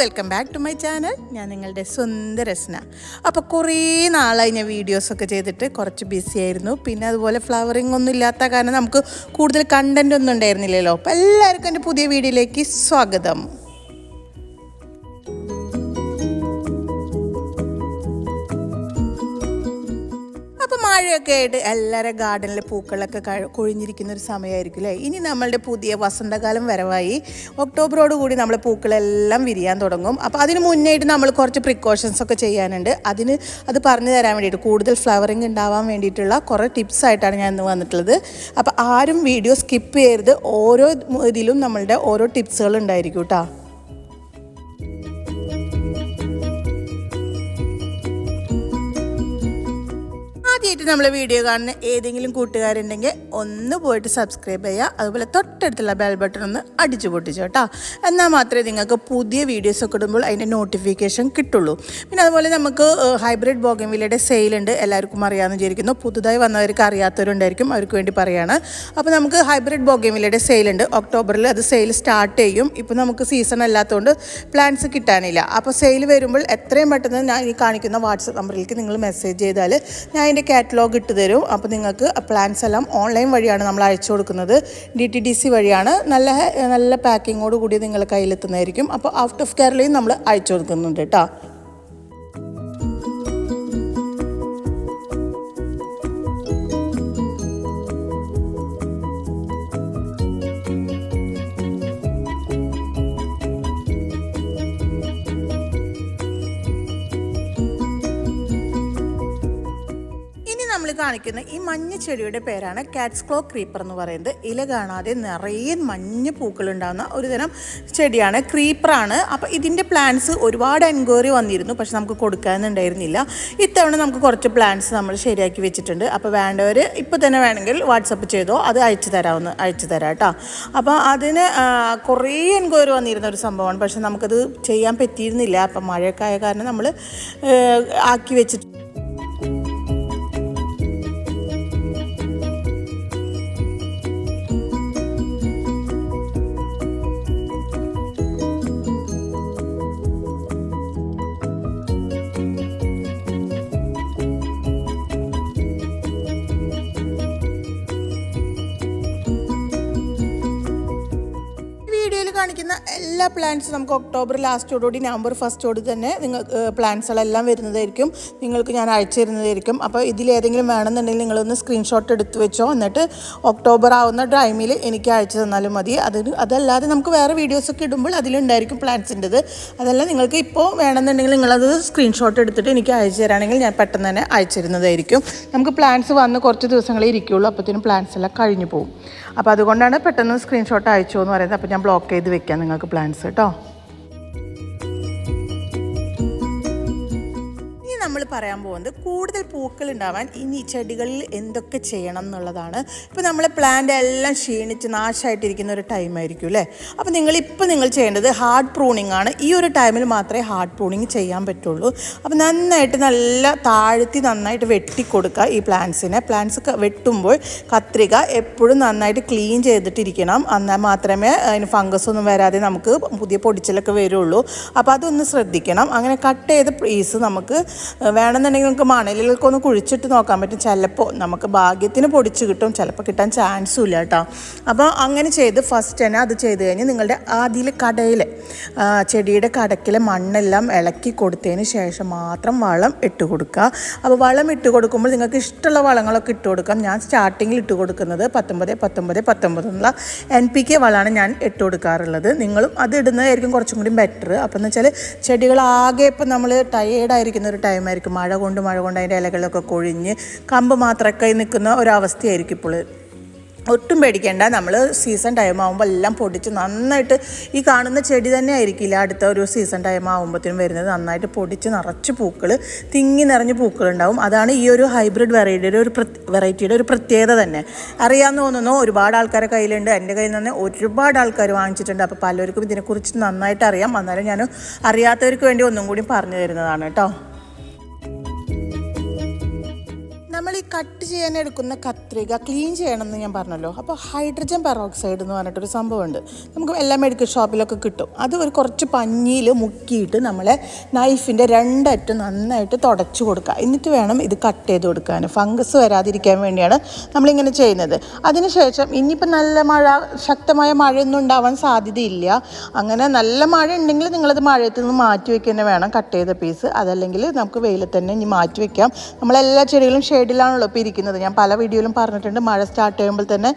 Welcome back to my channel. ഞാൻ നിങ്ങളുടെ സ്വന്തം രസന. അപ്പോൾ കുറേ നാളായി ഞാൻ വീഡിയോസൊക്കെ ചെയ്തിട്ട് കുറച്ച് ബിസി ആയിരുന്നു. പിന്നെ അതുപോലെ ഫ്ലവറിങ് ഒന്നും ഇല്ലാത്ത കാരണം നമുക്ക് കൂടുതൽ കണ്ടന്റ് ഒന്നും ഉണ്ടായിരുന്നില്ലല്ലോ. അപ്പോൾ എല്ലാവർക്കും എന്റെ പുതിയ വീഡിയോയിലേക്ക് സ്വാഗതം. മഴയൊക്കെ ആയിട്ട് എല്ലാവരും ഗാർഡനിലെ പൂക്കളൊക്കെ കൊഴിഞ്ഞിരിക്കുന്ന ഒരു സമയമായിരിക്കും അല്ലേ? ഇനി നമ്മളുടെ പുതിയ വസന്തകാലം വരവായി. ഒക്ടോബറോട് കൂടി നമ്മൾ പൂക്കളെല്ലാം വിരിയാൻ തുടങ്ങും. അപ്പോൾ അതിന് മുന്നേയായിട്ട് നമ്മൾ കുറച്ച് പ്രിക്കോഷൻസ് ഒക്കെ ചെയ്യാനുണ്ട്. അതിന് അത് പറഞ്ഞു തരാൻ വേണ്ടിയിട്ട് കൂടുതൽ ഫ്ലവറിങ് ഉണ്ടാവാൻ വേണ്ടിയിട്ടുള്ള കുറേ ടിപ്സ് ആയിട്ടാണ് ഞാൻ ഇന്ന് വന്നിട്ടുള്ളത്. അപ്പോൾ ആരും വീഡിയോ സ്കിപ്പ് ചെയ്യരുത്. ഓരോ ഇതിലും നമ്മളുടെ ഓരോ ടിപ്സുകൾ ഉണ്ടായിരിക്കും കേട്ടോ. ആദ്യമായിട്ട് നമ്മൾ വീഡിയോ കാണുന്ന ഏതെങ്കിലും കൂട്ടുകാരുണ്ടെങ്കിൽ ഒന്ന് പോയിട്ട് സബ്സ്ക്രൈബ് ചെയ്യുക. അതുപോലെ തൊട്ടടുത്തുള്ള ബെൽ ബട്ടൺ ഒന്ന് അടിച്ചു പൊട്ടിച്ചു കേട്ടോ എന്നാൽ മാത്രമേ നിങ്ങൾക്ക് പുതിയ വീഡിയോസ് ഒക്കെ ഇടുമ്പോൾ അതിന്റെ നോട്ടിഫിക്കേഷൻ കിട്ടുള്ളൂ. പിന്നെ അതുപോലെ നമുക്ക് ഹൈബ്രിഡ് ബോഗൻവില്ലയുടെ സെയിലുണ്ട് എല്ലാവർക്കും അറിയാമെന്ന് വിചാരിക്കുന്നു. പുതുതായി വന്നവർക്ക് അറിയാത്തവരുണ്ടായിരിക്കും. അവർക്ക് വേണ്ടി പറയുകയാണ് അപ്പോൾ നമുക്ക് ഹൈബ്രിഡ് ബോഗൻവില്ലയുടെ സെയിലുണ്ട് ഒക്ടോബറിൽ അത് സെയിൽ സ്റ്റാർട്ട് ചെയ്യും. ഇപ്പോൾ നമുക്ക് സീസൺ അല്ലാത്തതുകൊണ്ട് പ്ലാൻസ് കിട്ടാനില്ല. അപ്പോൾ സെയിൽ വരുമ്പോൾ എത്രയും പെട്ടെന്ന് ഞാൻ ഈ കാണിക്കുന്ന വാട്സപ്പ് നമ്പറിലേക്ക് നിങ്ങൾ മെസ്സേജ് ചെയ്താൽ ഞാൻ അതിന്റെ കാറ്റലോഗ് ഇട്ട് തരും. അപ്പോൾ നിങ്ങൾക്ക് പ്ലാൻസ് എല്ലാം ഓൺലൈൻ വഴിയാണ് നമ്മൾ അയച്ചു കൊടുക്കുന്നത്. ഡി ടി ഡി സി വഴിയാണ്. നല്ല നല്ല പാക്കിങ്ങോട് കൂടി നിങ്ങളുടെ കയ്യിലെത്തുന്നതായിരിക്കും. അപ്പോൾ ഔട്ട് ഓഫ് കേരളയും നമ്മൾ അയച്ചു കൊടുക്കുന്നുണ്ട് കേട്ടോ. കാണിക്കുന്ന ഈ മഞ്ഞ ചെടിയുടെ പേരാണ് കാറ്റ്സ് ക്ലോ ക്രീപ്പർ എന്ന് പറയുന്നത്. ഇല കാണാതെ നിറയെ മഞ്ഞ പൂക്കൾ ഉണ്ടാകുന്ന ഒരു തരം ചെടിയാണ് ക്രീപ്പറാണ് അപ്പോൾ ഇതിന്റെ പ്ലാന്റ്സ് ഒരുപാട് എൻക്വയറി വന്നിരുന്നു. പക്ഷെ നമുക്ക് കൊടുക്കാനുണ്ടായിരുന്നില്ല. ഇത്തവണ നമുക്ക് കുറച്ച് പ്ലാന്റ്സ് നമ്മൾ ശരിയാക്കി വെച്ചിട്ടുണ്ട്. അപ്പോൾ വേണ്ടവർ ഇപ്പോൾ തന്നെ വേണമെങ്കിൽ വാട്സപ്പ് ചെയ്തോ അത് അയച്ചു തരാമെന്ന് അയച്ചു തരാം കേട്ടോ. അപ്പോൾ അതിന് കുറേ എൻക്വയറി വന്നിരുന്ന ഒരു സംഭവമാണ്. പക്ഷെ നമുക്കത് ചെയ്യാൻ പറ്റിയിരുന്നില്ല. അപ്പം മഴയൊക്കെ ആയ കാരണം നമ്മൾ ആക്കി വെച്ചിട്ട് കാണിക്കുന്ന എല്ലാ പ്ലാൻസും നമുക്ക് ഒക്ടോബർ ലാസ്റ്റോടുകൂടി നവംബർ ഫസ്റ്റോട് തന്നെ നിങ്ങൾ പ്ലാൻസുകളെല്ലാം വരുന്നതായിരിക്കും. നിങ്ങൾക്ക് ഞാൻ അയച്ചു തരുന്നതായിരിക്കും. അപ്പോൾ ഇതിലേതെങ്കിലും വേണമെന്നുണ്ടെങ്കിൽ നിങ്ങളൊന്ന് സ്ക്രീൻഷോട്ട് എടുത്ത് വെച്ചോ. എന്നിട്ട് ഒക്ടോബർ ആവുന്ന ടൈമിൽ എനിക്ക് അയച്ചു തന്നാലും മതി. അതിന് അതല്ലാതെ നമുക്ക് വേറെ വീഡിയോസൊക്കെ ഇടുമ്പോൾ അതിലുണ്ടായിരിക്കും പ്ലാൻസിന്റെത് അതല്ല നിങ്ങൾക്ക് ഇപ്പോൾ വേണമെന്നുണ്ടെങ്കിൽ നിങ്ങളത് സ്ക്രീൻഷോട്ട് എടുത്തിട്ട് എനിക്ക് അയച്ചു തരാണെങ്കിൽ ഞാൻ പെട്ടെന്ന് തന്നെ അയച്ചു തരുന്നതായിരിക്കും. നമുക്ക് പ്ലാന്റ്സ് വന്ന് കുറച്ച് ദിവസങ്ങളേ ഇരിക്കുകയുള്ളൂ അപ്പോഴത്തേനും പ്ലാൻസ് എല്ലാം കഴിഞ്ഞു പോകും. അപ്പോൾ അതുകൊണ്ടാണ് പെട്ടെന്ന് സ്ക്രീൻഷോട്ട് അയച്ചു എന്ന് പറയുന്നത്. അപ്പോൾ ഞാൻ ബ്ലോക്ക് ചെയ്ത് വെക്കാം നിങ്ങൾക്ക് പ്ലാൻസ് കേട്ടോ നമ്മൾ പറയാൻ പോകുന്നത് കൂടുതൽ പൂക്കൾ ഉണ്ടാവാൻ ഇനി ചെടികളിൽ എന്തൊക്കെ ചെയ്യണം എന്നുള്ളതാണ്. ഇപ്പോൾ നമ്മൾ പ്ലാന്റ് എല്ലാം ക്ഷീണിച്ച് നാശമായിട്ടിരിക്കുന്ന ഒരു ടൈമായിരിക്കും അല്ലേ? അപ്പോൾ നിങ്ങൾ ഇപ്പോൾ നിങ്ങൾ ചെയ്യേണ്ടത് ഹാർഡ് പ്രൂണിങ് ആണ്. ഈ ഒരു ടൈമിൽ മാത്രമേ ഹാർഡ് പ്രൂണിങ് ചെയ്യാൻ പറ്റുള്ളൂ. അപ്പോൾ നന്നായിട്ട് നല്ല താഴ്ത്തി നന്നായിട്ട് വെട്ടിക്കൊടുക്കുക ഈ പ്ലാന്റ്സിനെ പ്ലാന്റ്സ് വെട്ടുമ്പോൾ കത്രിക എപ്പോഴും നന്നായിട്ട് ക്ലീൻ ചെയ്തിട്ടിരിക്കണം. എന്നാൽ മാത്രമേ അതിന് ഫംഗസ് ഒന്നും വരാതെ നമുക്ക് പുതിയ പൊടിച്ചിലൊക്കെ വരുള്ളൂ. അപ്പോൾ അതൊന്ന് ശ്രദ്ധിക്കണം. അങ്ങനെ കട്ട് ചെയ്ത പീസ് നമുക്ക് വേണമെന്നുണ്ടെങ്കിൽ നമുക്ക് മണലിലൊക്കെ ഒന്ന് കുഴിച്ചിട്ട് നോക്കാൻ പറ്റും. ചിലപ്പോൾ നമുക്ക് ഭാഗ്യത്തിന് പൊടിച്ച് കിട്ടും. ചിലപ്പോൾ കിട്ടാൻ ചാൻസും ഇല്ല കേട്ടോ. അപ്പോൾ അങ്ങനെ ചെയ്ത് ഫസ്റ്റ് തന്നെ അത് ചെയ്ത് കഴിഞ്ഞ് നിങ്ങളുടെ ആദ്യ കടയിൽ ചെടിയുടെ കടക്കിലെ മണ്ണെല്ലാം ഇളക്കി കൊടുത്തതിന് ശേഷം മാത്രം വളം ഇട്ട് കൊടുക്കുക. അപ്പോൾ വളം ഇട്ട് കൊടുക്കുമ്പോൾ നിങ്ങൾക്ക് ഇഷ്ടമുള്ള വളങ്ങളൊക്കെ ഇട്ട് കൊടുക്കാം. ഞാൻ സ്റ്റാർട്ടിങ്ങിൽ ഇട്ട് കൊടുക്കുന്നത് പത്തൊമ്പത് പത്തൊമ്പത് പത്തൊമ്പത് എന്നുള്ള എൻ പി കെ വളമാണ് ഞാൻ ഇട്ട് കൊടുക്കാറുള്ളത്. നിങ്ങളും അത് ഇടുന്നതായിരിക്കും കുറച്ചും കൂടി ബെറ്റർ അപ്പോൾ എന്ന് വെച്ചാൽ ചെടികളാകെ ഇപ്പം നമ്മൾ ടയേർഡായിരിക്കുന്ന ഒരു ടൈമായിരിക്കും മഴ കൊണ്ട് മഴ കൊണ്ട് അതിന്റെ ഇലകളൊക്കെ കൊഴിഞ്ഞ് കമ്പ് മാത്രമൊക്കെ നിൽക്കുന്ന ഒരവസ്ഥയായിരിക്കും ഇപ്പോൾ. ഒട്ടും പേടിക്കേണ്ട. നമ്മൾ സീസൺ ടൈം ആകുമ്പോൾ എല്ലാം പൊടിച്ച് നന്നായിട്ട് ഈ കാണുന്ന ചെടി തന്നെ ആയിരിക്കില്ല അടുത്ത ഒരു സീസൺ ടൈം ആകുമ്പോഴത്തേനും വരുന്നത്. നന്നായിട്ട് പൊടിച്ച് നിറച്ച് പൂക്കൾ തിങ്ങി നിറഞ്ഞ് പൂക്കളുണ്ടാവും. അതാണ് ഈ ഒരു ഹൈബ്രിഡ് വെറൈറ്റിയുടെ ഒരു വെറൈറ്റിയുടെ ഒരു പ്രത്യേകത തന്നെ. അറിയാമെന്ന് തോന്നുന്നു ഒരുപാട് ആൾക്കാരെ കയ്യിലുണ്ട്. എന്റെ കയ്യിൽ നിന്ന് ഒരുപാട് ആൾക്കാർ വാങ്ങിച്ചിട്ടുണ്ട്. അപ്പോൾ പലർക്കും ഇതിനെക്കുറിച്ച് നന്നായിട്ട് അറിയാം. എന്നാലും ഞാൻ അറിയാത്തവർക്ക് വേണ്ടി ഒന്നും കൂടി പറഞ്ഞു തരുന്നതാണ് കേട്ടോ. നമ്മൾ ഈ കട്ട് ചെയ്യാൻ എടുക്കുന്ന കത്രിക ക്ലീൻ ചെയ്യണമെന്ന് ഞാൻ പറഞ്ഞല്ലോ. അപ്പോൾ ഹൈഡ്രജൻ പെറോക്സൈഡ് എന്ന് പറഞ്ഞിട്ടൊരു സംഭവമുണ്ട്. നമുക്ക് എല്ലാ മെഡിക്കൽ ഷോപ്പിലൊക്കെ കിട്ടും. അത് ഒരു കുറച്ച് പഞ്ഞിയിൽ മുക്കിയിട്ട് നമ്മളെ നൈഫിന്റെ രണ്ടറ്റം നന്നായിട്ട് തുടച്ചു കൊടുക്കുക. എന്നിട്ട് വേണം ഇത് കട്ട് ചെയ്ത് കൊടുക്കാൻ. ഫംഗസ് വരാതിരിക്കാൻ വേണ്ടിയാണ് നമ്മളിങ്ങനെ ചെയ്യുന്നത്. അതിനുശേഷം ഇനിയിപ്പോൾ നല്ല മഴ ശക്തമായ മഴയൊന്നും ഉണ്ടാവാൻ സാധ്യതയില്ല. അങ്ങനെ നല്ല മഴ ഉണ്ടെങ്കിൽ നിങ്ങളത് മഴയത്ത് നിന്ന് മാറ്റി വയ്ക്കുക തന്നെ വേണം. കട്ട് ചെയ്ത പീസ് അതല്ലെങ്കിൽ നമുക്ക് വെയിലത്ത് തന്നെ ഇനി മാറ്റി വയ്ക്കാം നമ്മളെല്ലാ ചെടികളും ഷെയ്ഡിലാണല്ലോ ഇപ്പോൾ ഇരിക്കുന്നത്. ഞാൻ പല വീഡിയോയിലും പറഞ്ഞിട്ടുണ്ട്. മഴ സ്റ്റാർട്ട് ചെയ്യുമ്പോൾ തന്നെ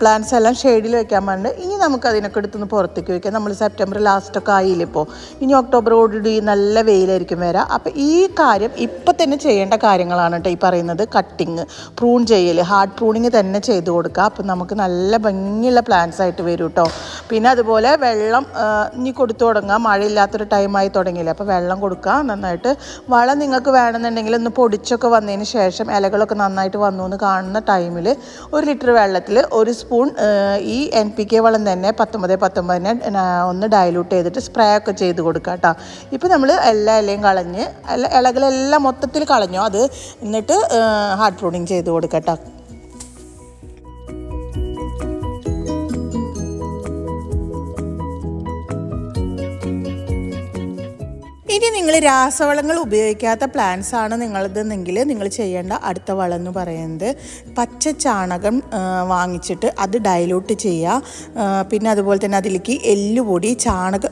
പ്ലാന്റ്സ് എല്ലാം ഷെയ്ഡിൽ വെക്കാൻ പറഞ്ഞിട്ട് ഇനി നമുക്ക് അതിനൊക്കെ എടുത്തുനിന്ന് പുറത്തേക്ക് വയ്ക്കാം നമ്മൾ സെപ്റ്റംബർ ലാസ്റ്റൊക്കെ ആയില്ല ഇപ്പോൾ ഇനി ഒക്ടോബറോടുകൂടി നല്ല വെയിലായിരിക്കും വരാം. അപ്പോൾ ഈ കാര്യം ഇപ്പം തന്നെ ചെയ്യേണ്ട കാര്യങ്ങളാണ് കേട്ടോ ഈ പറയുന്നത്. കട്ടിങ് പ്രൂൺ ചെയ്യൽ ഹാർഡ് പ്രൂണിങ് തന്നെ ചെയ്ത് കൊടുക്കുക അപ്പം നമുക്ക് നല്ല ഭംഗിയുള്ള പ്ലാന്റ്സ് ആയിട്ട് വരും കേട്ടോ പിന്നെ അതുപോലെ വെള്ളം ഇനി കൊടുത്തു തുടങ്ങുക മഴയില്ലാത്തൊരു ടൈമായി തുടങ്ങിയില്ലേ. അപ്പോൾ വെള്ളം കൊടുക്കുക നന്നായിട്ട് വളം നിങ്ങൾക്ക് വേണമെന്നുണ്ടെങ്കിൽ ഒന്ന് പൊടിച്ചൊക്കെ വന്നതിന് ശേഷം ഇലകളൊക്കെ നന്നായിട്ട് വന്നു എന്ന് കാണുന്ന ടൈമിൽ ഒരു ലിറ്റർ വെള്ളത്തിൽ ഒരു സ്പൂൺ ഈ എൻ പി കെ വളം തന്നെ പത്തൊമ്പത് പത്തൊമ്പതിനെ ഒന്ന് ഡയലൂട്ട് ചെയ്തിട്ട് സ്പ്രേ ഒക്കെ ചെയ്ത് കൊടുക്കുക കേട്ടോ ഇപ്പോൾ നമ്മൾ എല്ലാ ഇലയും കളഞ്ഞ് ഇലകളെല്ലാം മൊത്തത്തിൽ കളഞ്ഞു അത് എന്നിട്ട് ഹാർഡ് പ്രൂണിങ് ചെയ്ത് കൊടുക്കുക കേട്ടോ നിങ്ങൾ രാസവളങ്ങൾ ഉപയോഗിക്കാത്ത പ്ലാന്റ്സ് ആണ് നിങ്ങളതെന്നെങ്കിൽ നിങ്ങൾ ചെയ്യേണ്ട അടുത്ത വളം എന്ന് പറയുന്നത് പച്ച ചാണകം വാങ്ങിച്ചിട്ട് അത് ഡയലൂട്ട് ചെയ്യുക. പിന്നെ അതുപോലെ തന്നെ അതിലേക്ക് എല്ലുപൊടി ചാണക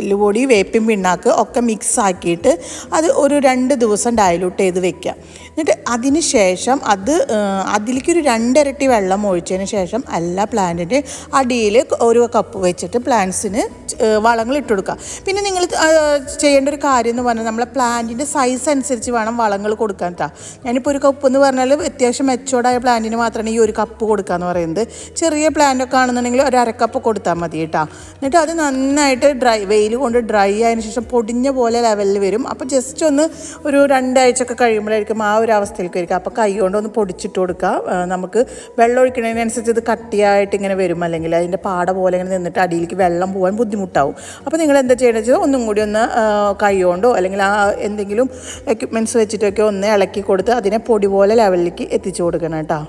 എല്ലുപൊടി വേപ്പിൻ പിണ്ണാക്ക് ഒക്കെ മിക്സ് ആക്കിയിട്ട് അത് ഒരു രണ്ട് ദിവസം ഡയലൂട്ട് ചെയ്ത് വെക്കുക. എന്നിട്ട് അതിന് ശേഷം അത് അതിലേക്കൊരു രണ്ടിരട്ടി വെള്ളം ഒഴിച്ചതിന് ശേഷം എല്ലാ പ്ലാന്റിന്റെ അടിയിൽ ഒരു കപ്പ് വെച്ചിട്ട് പ്ലാന്റ്സിന് വളങ്ങൾ ഇട്ട് കൊടുക്കുക. പിന്നെ നിങ്ങൾ ചെയ്യേണ്ട ഒരു കാര്യം എന്ന് പറഞ്ഞാൽ നമ്മളെ പ്ലാന്റിന്റെ സൈസ് അനുസരിച്ച് വേണം വളങ്ങൾ കൊടുക്കാൻ താ ഞാനിപ്പോൾ ഒരു കപ്പ് എന്ന് പറഞ്ഞാൽ അത്യാവശ്യം മെച്ചോർഡായ പ്ലാന്റിന് മാത്രമാണ് ഈ ഒരു കപ്പ് കൊടുക്കുക എന്ന് പറയുന്നത്. ചെറിയ പ്ലാന്റൊക്കെ ആണെന്നുണ്ടെങ്കിൽ ഒരു അരക്കപ്പ് കൊടുത്താൽ മതി കേട്ടോ എന്നിട്ട് അത് നന്നായിട്ട് ഡ്രൈ വെയിൽ കൊണ്ട് ഡ്രൈ ആയതിനു ശേഷം പൊടിഞ്ഞ പോലെ ലെവലിൽ വരും. അപ്പോൾ ജസ്റ്റ് ഒന്ന് ഒരു രണ്ടാഴ്ചയൊക്കെ കഴിയുമ്പോഴായിരിക്കും ആ ഒരു അവസ്ഥയിലേക്ക് വരിക. അപ്പോൾ കൈ കൊണ്ടൊന്ന് പൊടിച്ചിട്ട് കൊടുക്കുക നമുക്ക് വെള്ളം ഒഴിക്കുന്നതിനനുസരിച്ച് ഇത് കട്ടിയായിട്ട് ഇങ്ങനെ വരും. അല്ലെങ്കിൽ അതിന്റെ പാട പോലെ ഇങ്ങനെ നിന്നിട്ട് അടിയിലേക്ക് വെള്ളം പോകാൻ ബുദ്ധിമുട്ടാവും. അപ്പോൾ നിങ്ങൾ എന്താ ചെയ്യണമെന്ന് വെച്ചാൽ ഒന്നും കൂടി ഒന്ന് കൈ കൊണ്ടോ അല്ലെങ്കിൽ ആ എന്തെങ്കിലും എക്യുപ്മെന്റ്സ് വെച്ചിട്ടൊക്കെ ഒന്ന് ഇളക്കി കൊടുത്ത് അതിനെ പൊടി പോലെ ലെവലിലേക്ക് എത്തിച്ചു കൊടുക്കണം കേട്ടോ.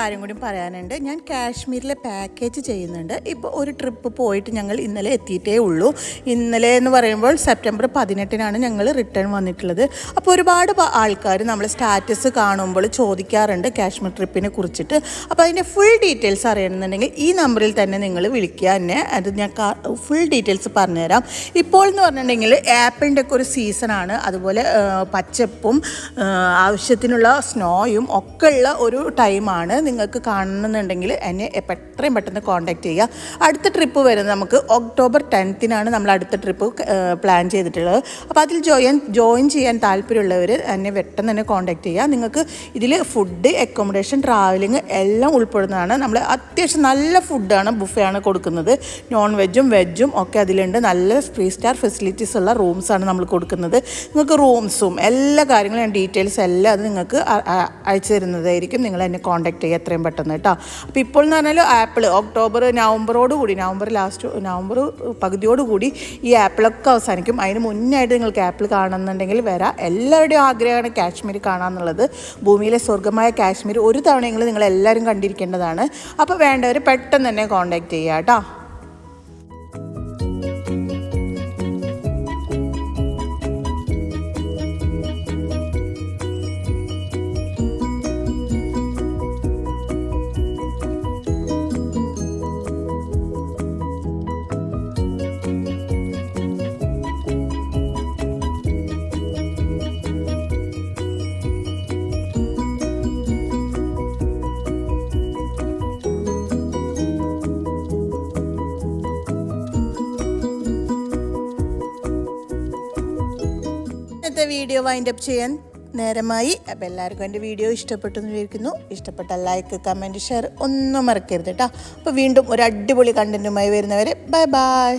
കാര്യം കൂടി പറയാനുണ്ട്. ഞാൻ കാശ്മീരിലെ പാക്കേജ് ചെയ്യുന്നുണ്ട്. ഇപ്പോൾ ഒരു ട്രിപ്പ് പോയിട്ട് ഞങ്ങൾ ഇന്നലെ എത്തിയിട്ടേ ഉള്ളൂ. ഇന്നലെ എന്ന് പറയുമ്പോൾ സെപ്റ്റംബർ പതിനെട്ടിനാണ് ഞങ്ങൾ റിട്ടേൺ വന്നിട്ടുള്ളത്. അപ്പോൾ ഒരുപാട് ആൾക്കാർ നമ്മൾ സ്റ്റാറ്റസ് കാണുമ്പോൾ ചോദിക്കാറുണ്ട് കാശ്മീർ ട്രിപ്പിനെ കുറിച്ചിട്ട്. അപ്പോൾ അതിന്റെ ഫുൾ ഡീറ്റെയിൽസ് അറിയണമെന്നുണ്ടെങ്കിൽ ഈ നമ്പറിൽ തന്നെ നിങ്ങൾ വിളിക്കുക എന്നെ. അത് ഞാൻ ഫുൾ ഡീറ്റെയിൽസ് പറഞ്ഞുതരാം. ഇപ്പോൾ എന്ന് പറഞ്ഞിട്ടുണ്ടെങ്കിൽ ആപ്പിളിന്റെ ഒക്കെ ഒരു സീസണാണ് അതുപോലെ പച്ചപ്പും ആവശ്യത്തിനുള്ള സ്നോയും ഒക്കെ ഉള്ള ഒരു ടൈമാണ് നിങ്ങൾക്ക് കാണണമെന്നുണ്ടെങ്കിൽ എന്നെ എത്രയും പെട്ടെന്ന് കോൺടാക്റ്റ് ചെയ്യുക. അടുത്ത ട്രിപ്പ് വരുന്നത് നമുക്ക് ഒക്ടോബർ ടെൻത്തിനാണ് നമ്മൾ അടുത്ത ട്രിപ്പ് പ്ലാൻ ചെയ്തിട്ടുള്ളത്. അപ്പോൾ അതിൽ ജോയിൻ ജോയിൻ ചെയ്യാൻ താല്പര്യമുള്ളവർ എന്നെ പെട്ടെന്ന് തന്നെ കോൺടാക്ട് ചെയ്യുക. നിങ്ങൾക്ക് ഇതിൽ ഫുഡ് അക്കോമഡേഷൻ ട്രാവലിംഗ് എല്ലാം ഉൾപ്പെടുന്നതാണ്. നമ്മൾ അത്യാവശ്യം നല്ല ഫുഡാണ് ബുഫയാണ് കൊടുക്കുന്നത്. നോൺ വെജും വെജും ഒക്കെ അതിലുണ്ട്. നല്ല ത്രീ സ്റ്റാർ ഫെസിലിറ്റീസ് ഉള്ള റൂംസാണ് നമ്മൾ കൊടുക്കുന്നത്. നിങ്ങൾക്ക് റൂംസും എല്ലാ കാര്യങ്ങളും ഡീറ്റെയിൽസ് എല്ലാം അത് നിങ്ങൾക്ക് അയച്ചു തരുന്നതായിരിക്കും. നിങ്ങൾ എന്നെ കോൺടാക്ട് ചെയ്യുക. എത്രയും പെട്ടെന്ന് കേട്ടോ. അപ്പോൾ ഇപ്പോൾ എന്ന് പറഞ്ഞാൽ ആപ്പിൾ ഒക്ടോബർ നവംബറോട് കൂടി നവംബർ ലാസ്റ്റ് നവംബർ പകുതിയോട് കൂടി ഈ ആപ്പിളൊക്കെ അവസാനിക്കും. അതിന് മുന്നായിട്ട് നിങ്ങൾക്ക് ആപ്പിൾ കാണുന്നുണ്ടെങ്കിൽ വരാം. എല്ലാവരുടെയും ആഗ്രഹമാണ് കാശ്മീർ കാണാമെന്നുള്ളത് ഭൂമിയിലെ സ്വർഗമായ കാശ്മീർ ഒരു തവണയെങ്കിലും നിങ്ങൾ എല്ലാവരും കണ്ടിരിക്കേണ്ടതാണ്. അപ്പോൾ വേണ്ടവർ പെട്ടെന്ന് തന്നെ കോൺടാക്ട് ചെയ്യുക കേട്ടോ. വീഡിയോ വൈൻഡപ്പ് ചെയ്യാൻ നേരമായി. അപ്പം എല്ലാവർക്കും എന്റെ വീഡിയോ ഇഷ്ടപ്പെട്ടു എന്ന് വിചാരിക്കുന്നു. ഇഷ്ടപ്പെട്ട ലൈക്ക് കമന്റ് ഷെയർ ഒന്നും മറക്കരുത് കേട്ടോ അപ്പോൾ വീണ്ടും ഒരു അടിപൊളി കണ്ടന്റുമായി വരുന്നവരെ ബൈ ബൈ